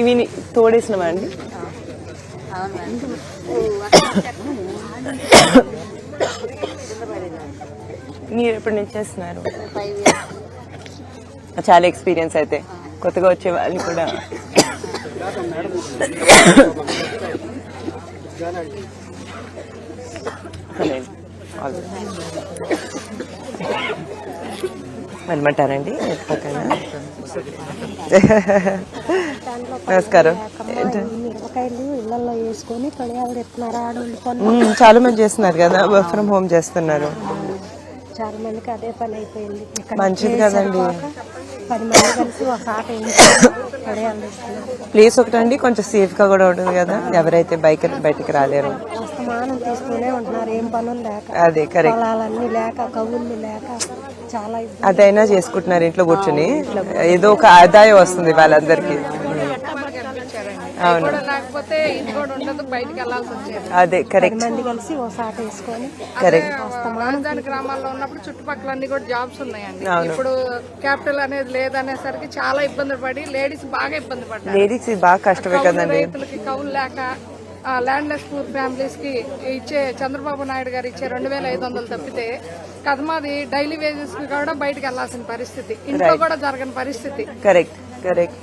ఇవి తోడేసినవా అండి? మీరు ఎప్పటి నుంచి చేస్తున్నారు? చాలా ఎక్స్పీరియన్స్ అయితే. కొత్తగా వచ్చే వాళ్ళు కూడా. వెళ్ళమంటారండి పక్కన నమస్కారం. చాలా మంది చేస్తున్నారు కదా వర్క్ ఫ్రమ్ హోమ్ చేస్తున్నారు. చాలా మందికి అదే పని అయిపోయింది. మంచిది కదండి. ప్లేస్ ఒకటండి కొంచెం సేఫ్గా కూడా ఉంటుంది కదా ఎవరైతే బైక్ బయటికి రాలేరు. అదే కరెక్ట్ అదైనా చేసుకుంటున్నారు ఇంట్లో కూర్చుని. ఏదో ఒక ఆదాయం వస్తుంది వాళ్ళందరికీ. అవును. లేకపోతే ఇది కూడా ఉండదు బయటికి వెళ్ళాల్సి వచ్చేది. అదే కరెక్ట్ మంది కలిసి ఒక ఆట వేసుకొని కరెక్ట్ రాజధాని గ్రామాల్లో ఉన్నప్పుడు చుట్టుపక్కల అన్ని కూడా జాబ్స్ ఉన్నాయండి. ఇప్పుడు క్యాపిటల్ అనేది లేదనేసరికి చాలా ఇబ్బందులు పడి లేడీస్ బాగా ఇబ్బంది పడ్డారు. లేడీస్ బాగా కష్టమే కదండి. రైతులకి కౌలు లేక ల్యాండ్ లెస్ పూర్ ఫ్యామిలీస్కి ఇచ్చే చంద్రబాబు నాయుడు గారు ఇచ్చే రెండు వేల ఐదు వందలు తప్పితే కదమాది డైలీ వేజెస్కి కూడా బయటకు వెళ్ళాల్సిన పరిస్థితి. ఇంట్లో కూడా జరగని పరిస్థితి. Correct correct